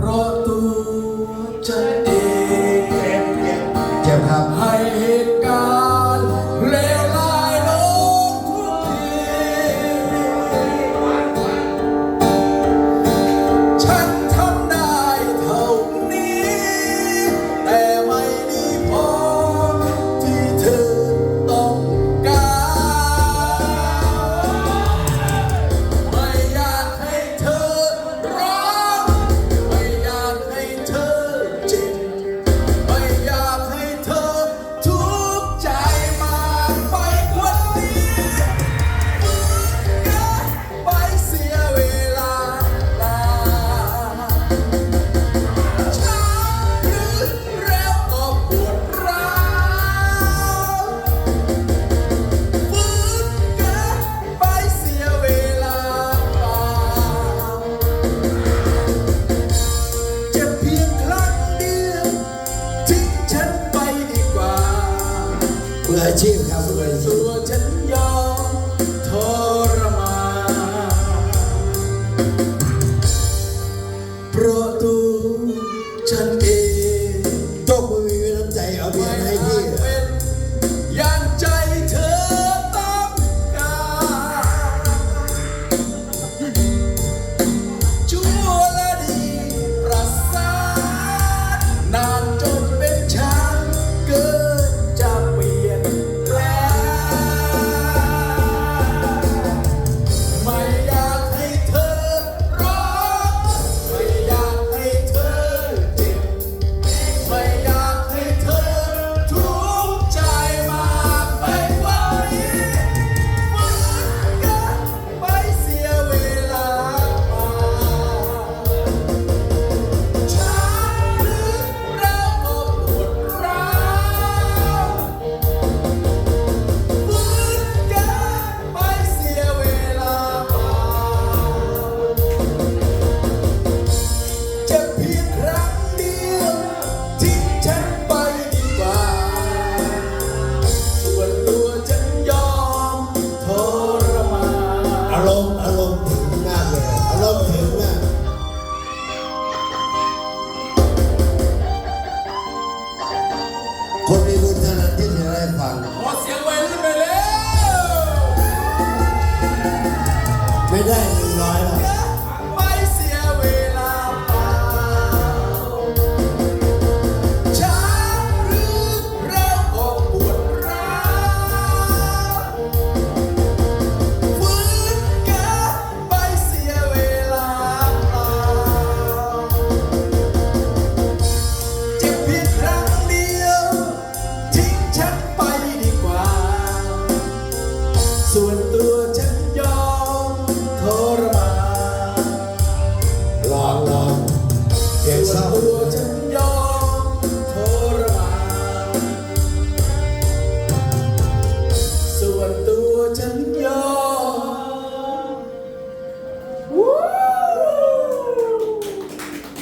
พราะตัวใจ มืออาชีพครับมืออตัวฉันยอมทรมานเพราะตัวฉันเองต้องมีน้ำใจเอาเบียให้ 我先问。